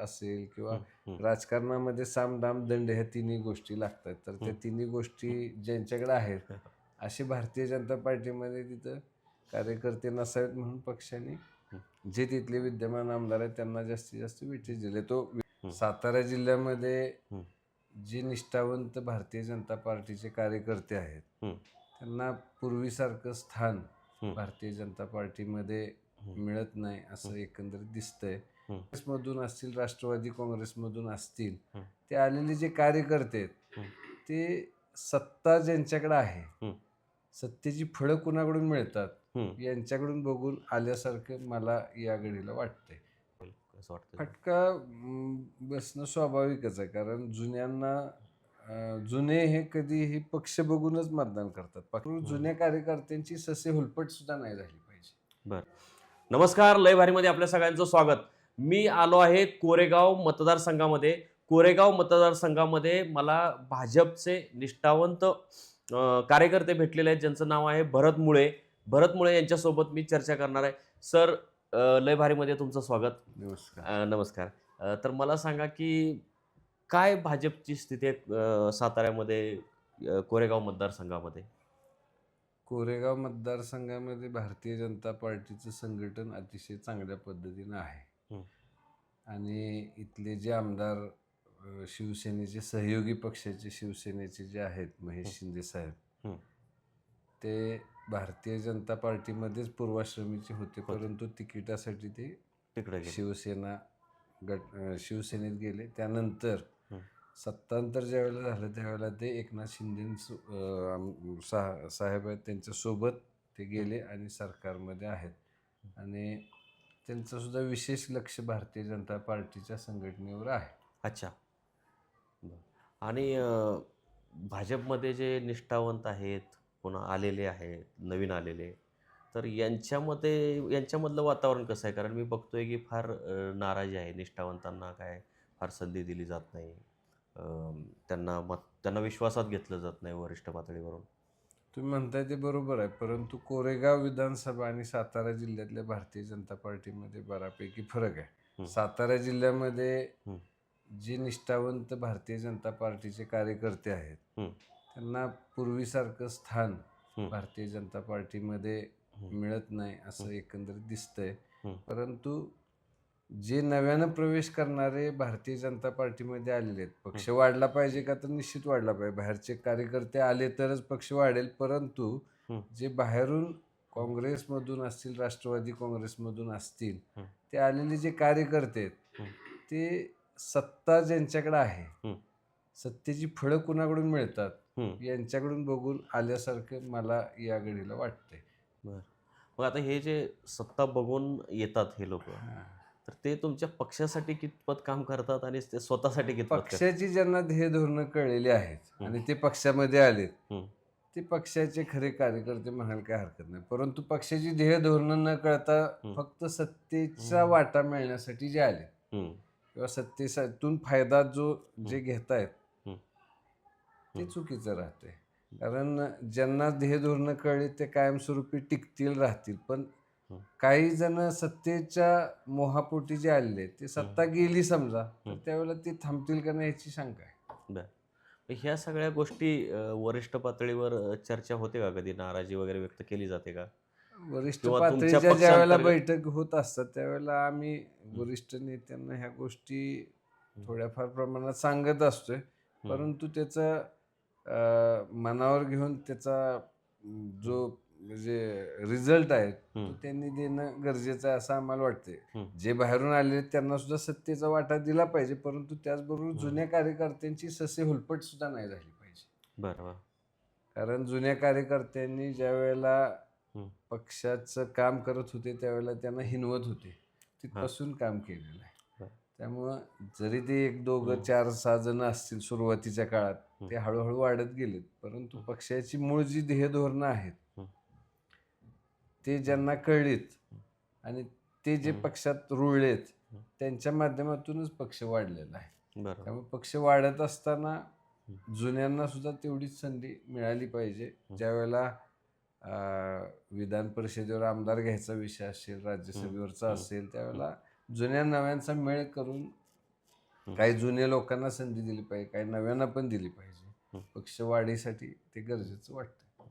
असेल किंवा. राजकारणामध्ये साम दाम दंड ह्या तिन्ही गोष्टी लागतात तर त्या तिन्ही गोष्टी ज्यांच्याकडे आहेत असे भारतीय जनता पार्टीमध्ये तिथं कार्यकर्ते नसावेत म्हणून पक्षाने जे तिथले विद्यमान आमदार आहेत त्यांना जास्तीत जास्त वेटेज दिले तो सातारा जिल्ह्यामध्ये. जे निष्ठावंत भारतीय जनता पार्टीचे कार्यकर्ते आहेत. त्यांना पूर्वीसारखं स्थान. भारतीय जनता पार्टीमध्ये मिळत नाही असं एकंदरीत दिसतंय. काँग्रेसमधून असतील राष्ट्रवादी काँग्रेसमधून असतील. ते आलेले जे कार्यकर्ते. ते सत्ता ज्यांच्याकडे आहे. सत्तेची फळं कुणाकडून मिळतात. यांच्याकडून बघून आल्यासारखं मला या घडीला वाटतंय फटका बसणं स्वाभाविकच आहे कारण जुन्यांना जुने हे कधीही पक्ष बघूनच मतदान करतात जुन्या कार्यकर्त्यांची ससे हुलपट सुद्धा नाही झाली पाहिजे नमस्कार लय भारीमध्ये आपल्या सगळ्यांचं स्वागत मी आलो आहे कोरेगाव मतदारसंघामध्ये. कोरेगाव मतदारसंघामध्ये मला भाजपचे निष्ठावंत कार्यकर्ते भेटलेले आहेत ज्यांचं नाव आहे भरत मुळे. भरत मुळे यांच्यासोबत मी चर्चा करणार आहे. सर लय भारीमध्ये तुमचं स्वागत. नमस्कार. नमस्कार. तर मला सांगा की काय भाजपची स्थिती आहे साताऱ्यामध्ये कोरेगाव मतदारसंघामध्ये? कोरेगाव मतदारसंघामध्ये भारतीय जनता पार्टीचं संघटन अतिशय चांगल्या पद्धतीनं आहे. आणि इथले जे आमदार शिवसेनेचे सहयोगी पक्षाचे शिवसेनेचे जे आहेत महेश शिंदे साहेब. ते भारतीय जनता पार्टीमध्येच पूर्वाश्रमीचे होते परंतु तिकिटासाठी ते तिकडे. शिवसेना गट शिवसेनेत गेले त्यानंतर. सत्तांतर ज्यावेळेला झालं त्यावेळेला ते एकनाथ शिंदे साहेब आहेत त्यांच्यासोबत ते गेले आणि सरकारमध्ये आहेत आणि त्यांचं सुद्धा विशेष लक्ष भारतीय जनता पार्टीच्या संघटनेवर आहे. अच्छा. बरं. आणि अं, भाजपमध्ये जे निष्ठावंत आहेत पुन्हा आलेले आहेत नवीन आलेले तर यांच्यामध्ये यांच्यामधलं वातावरण कसं आहे? कारण मी बघतोय की फार अं, नाराजी आहे. निष्ठावंतांना काय फार संधी दिली जात नाही. अं, त्यांना मत त्यांना विश्वासात घेतलं जात नाही वरिष्ठ पातळीवरून. तुम्ही म्हणताय ते बरोबर आहे परंतु कोरेगाव विधानसभा आणि सातारा जिल्ह्यातल्या भारतीय जनता पार्टीमध्ये बऱ्यापैकी फरक आहे. सातारा जिल्ह्यामध्ये. जे निष्ठावंत भारतीय जनता पार्टीचे कार्यकर्ते आहेत. त्यांना पूर्वीसारखं स्थान. भारतीय जनता पार्टीमध्ये. मिळत नाही असं एकंदरीत दिसतंय. परंतु जे नव्यानं प्रवेश करणारे भारतीय जनता पार्टीमध्ये आलेले आहेत पक्ष वाढला पाहिजे का तर निश्चित वाढला पाहिजे बाहेरचे कार्यकर्ते आले तरच पक्ष वाढेल परंतु. जे बाहेरून काँग्रेसमधून असतील राष्ट्रवादी काँग्रेसमधून असतील. ते आलेले जे कार्यकर्ते आहेत. ते सत्ता ज्यांच्याकडे आहे. सत्तेची फळं कुणाकडून मिळतात. यांच्याकडून बघून आल्यासारखं मला या घडीला वाटतंय मग आता हे जे सत्ता बघून येतात हे लोक तर ते तुमच्या पक्षासाठी कितपत काम करतात आणि ते स्वतःसाठी कितपत करतात पक्षाची ज्यांना ध्येय धोरणं कळलेली आहेत. आणि ते पक्षामध्ये आलेत हं. ते पक्षाचे खरे कार्यकर्ते म्हणायला काय हरकत नाही परंतु पक्षाची ध्येय धोरणं न कळता हं. फक्त सत्तेचा हं. वाटा मिळण्यासाठी जे आले हं. किंवा सत्तेतून फायदा जो जे घेतायत हं. ते. चुकीचं राहते कारण ज्यांना ध्येय धोरणं कळली ते कायमस्वरूपी टिकतील राहतील पण. काही जण सत्तेच्या मोहापोटी जे आलेले ते सत्ता गेली समजा तर. त्यावेळेला ते थांबतील का नाही याची शंका आहे. ह्या सगळ्या गोष्टी वरिष्ठ पातळीवर चर्चा होते का कधी? नाराजी वगैरे व्यक्त केली जाते का? वरिष्ठ पातळीच्या ज्या वेळेला बैठक होत असतात त्यावेळेला आम्ही वरिष्ठ नेत्यांना ह्या गोष्टी थोड्याफार प्रमाणात सांगत असतोय. परंतु त्याचा मनावर घेऊन त्याचा अं, जो म्हणजे रिझल्ट आहे तो हं. त्यांनी देणं गरजेचं आहे असं आम्हाला वाटतंय. जे बाहेरून आले आहेत त्यांना सुद्धा सत्तेचा वाटा दिला पाहिजे परंतु त्याचबरोबर जुन्या कार्यकर्त्यांची ससे हुलपट सुद्धा नाही झाली पाहिजे बरं बरं कारण जुन्या कार्यकर्त्यांनी ज्या वेळेला. पक्षाचं काम करत होते त्यावेळेला त्यांना हिनवत होते तिथपासून काम केलेलं आहे. त्यामुळं जरी ते एक दोघं. चार सहा जण असतील सुरुवातीच्या काळात. ते हळूहळू वाढत गेलेत परंतु पक्षाची मूळ जी ध्येय धोरणं आहेत. ते ज्यांना कळलीत आणि ते जे. पक्षात रुळलेत. त्यांच्या माध्यमातूनच पक्ष वाढलेला आहे त्यामुळे पक्ष वाढत असताना जुन्यांना सुद्धा तेवढीच संधी मिळाली पाहिजे ज्यावेळेला अं, विधान परिषदेवर आमदार घ्यायचा विषय असेल राज्यसभेवरचा. असेल त्यावेळेला जुन्या नव्यांचा मेळ करून. काही जुन्या लोकांना संधी दिली पाहिजे काही नव्यांना पण दिली पाहिजे. पक्ष वाढीसाठी ते गरजेचं वाटतं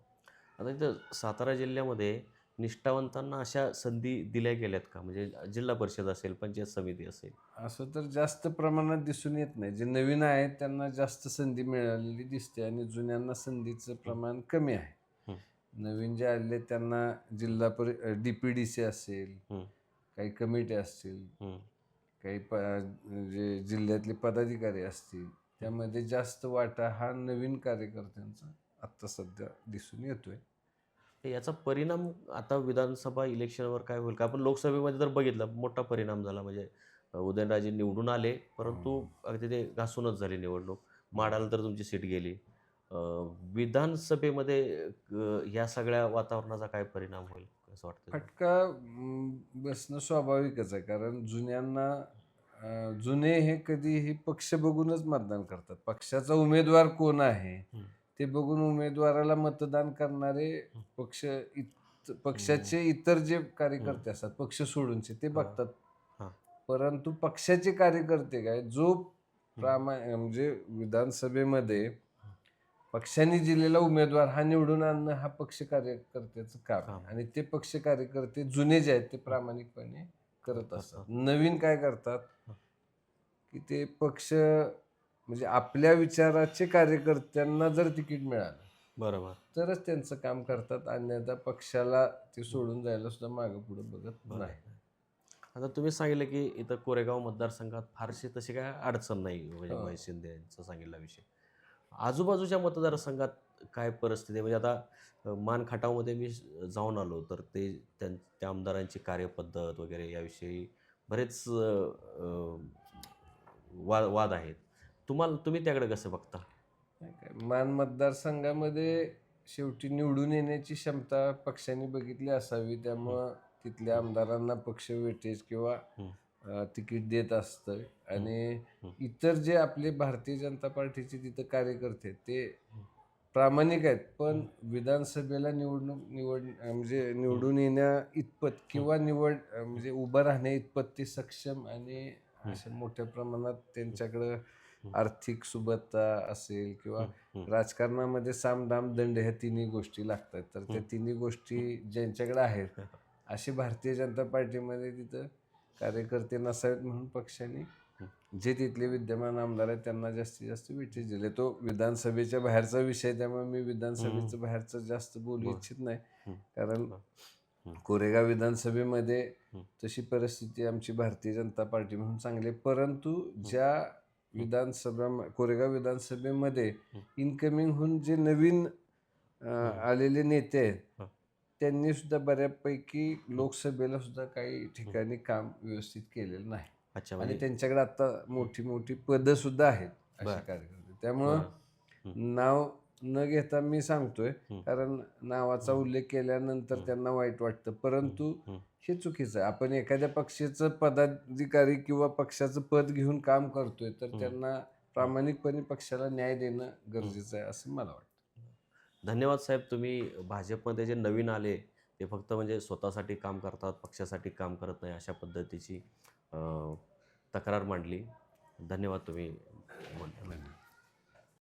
आता इथं सातारा जिल्ह्यामध्ये निष्ठावंतांना अशा संधी दिल्या गेल्यात का म्हणजे जिल्हा परिषद असेल पंचायत समिती असेल असं तर जास्त प्रमाणात दिसून येत नाही जे नवीन आहेत त्यांना जास्त संधी मिळालेली दिसते आणि जुन्यांना संधीचं प्रमाण कमी आहे. नवीन जे आलेले त्यांना जिल्हा परि डी पी डी सी असेल. काही कमिटी असतील. काही प जे जिल्ह्यातले पदाधिकारी असतील त्यामध्ये जास्त वाटा हा नवीन कार्यकर्त्यांचा आत्ता सध्या दिसून येतोय याचा परिणाम आता विधानसभा इलेक्शनवर काय होईल? का आपण लोकसभेमध्ये जर बघितलं मोठा परिणाम झाला. म्हणजे उदयनराजे निवडून आले परंतु अगदी ते घासूनच झाली निवडणूक. माडाला तर तुमची सीट गेली. विधानसभेमध्ये या सगळ्या वातावरणाचा काय परिणाम होईल? असं वाटतं फटका बसणं स्वाभाविकच आहे. कारण जुन्यांना जुने हे कधीही पक्ष बघूनच मतदान करतात. पक्षाचा उमेदवार कोण आहे. ते बघून उमेदवाराला मतदान करणारे पक्ष इत पक्षाचे इतर जे कार्यकर्ते असतात पक्ष सोडूनचे ते बघतात. परंतु पक्षाचे कार्यकर्ते काय जो प्रामा म्हणजे विधानसभेमध्ये पक्षाने दिलेला उमेदवार हा निवडून आणणं हा पक्ष कार्यकर्त्याचं काम काम. आहे. आणि ते पक्ष कार्यकर्ते जुने जे आहेत ते प्रामाणिकपणे करत असतात. नवीन काय करतात की ते पक्ष म्हणजे आपल्या विचाराचे कार्यकर्त्यांना जर तिकीट मिळालं बरोबर. तरच त्यांचं काम करतात. अन्यथा पक्षाला ते सोडून जायला सुद्धा मागं पुढे बघत. नाही. आता तुम्ही सांगितलं की इथं कोरेगाव मतदारसंघात फारशी तशी काय अडचण नाही म्हणजे हो. महेश शिंदे यांचा सांगितला विषय. आजूबाजूच्या मतदारसंघात काय परिस्थिती आहे? म्हणजे आता अ, मान खटावमध्ये मी जाऊन आलो तर ते त्यां त्या आमदारांची कार्यपद्धत वगैरे याविषयी बरेच वाद वाद आहेत. तुम्हाला तुम्ही त्याकडे कसं बघता? मान मतदारसंघामध्ये शेवटी निवडून येण्याची क्षमता पक्षाने बघितली असावी त्यामुळं तिथल्या आमदारांना पक्ष वेटेज किंवा तिकीट देत असतं. आणि. इतर जे आपले भारतीय जनता पार्टीचे तिथं कार्यकर्ते ते प्रामाणिक आहेत. पण विधानसभेला निवडणूक निवड म्हणजे निवडून येण्या इतपत किंवा निवड म्हणजे उभं राहण्या इतपत ते सक्षम आणि अशा मोठ्या प्रमाणात त्यांच्याकडं आर्थिक सुबत्ता असेल किंवा. राजकारणामध्ये साम दाम दंड ह्या तिन्ही गोष्टी लागतात तर त्या. तिन्ही गोष्टी ज्यांच्याकडे आहेत अशी भारतीय जनता पार्टीमध्ये तिथं कार्यकर्ते नसावेत म्हणून पक्षाने जे तिथले विद्यमान आमदार आहेत त्यांना जास्तीत जास्त वेटेज दिले तो विधानसभेच्या बाहेरचा विषय त्यामुळे मी विधानसभेचं बाहेरचं जास्त बोलू. इच्छित नाही. कारण. कोरेगाव विधानसभेमध्ये. तशी परिस्थिती आमची भारतीय जनता पार्टी म्हणून चांगली परंतु ज्या विधानसभा कोरेगाव विधानसभेमध्ये. इनकमिंग होऊन जे नवीन आलेले नेते आहेत. त्यांनी सुद्धा बऱ्यापैकी लोकसभेला सुद्धा काही ठिकाणी काम व्यवस्थित केलेलं नाही अच्छा आणि म्हणजे त्यांच्याकडे आता मोठी मोठी पदं सुद्धा आहेत. कार्यकर्ते त्यामुळं. नाव न घेता मी सांगतोय. कारण नावाचा उल्लेख केल्यानंतर. त्यांना वाईट वाटतं परंतु हं. चुकीचं आहे आपण एखाद्या पक्षाचं पदाधिकारी किंवा पक्षाचं पद घेऊन काम करतोय तर. त्यांना प्रामाणिकपणे पक्षाला न्याय देणं गरजेचं आहे असं मला वाटतं धन्यवाद साहेब तुम्ही भाजपमध्ये जे नवीन आले ते फक्त म्हणजे स्वतःसाठी काम करतात पक्षासाठी काम करत नाही अशा पद्धतीची तक्रार मांडली धन्यवाद तुम्ही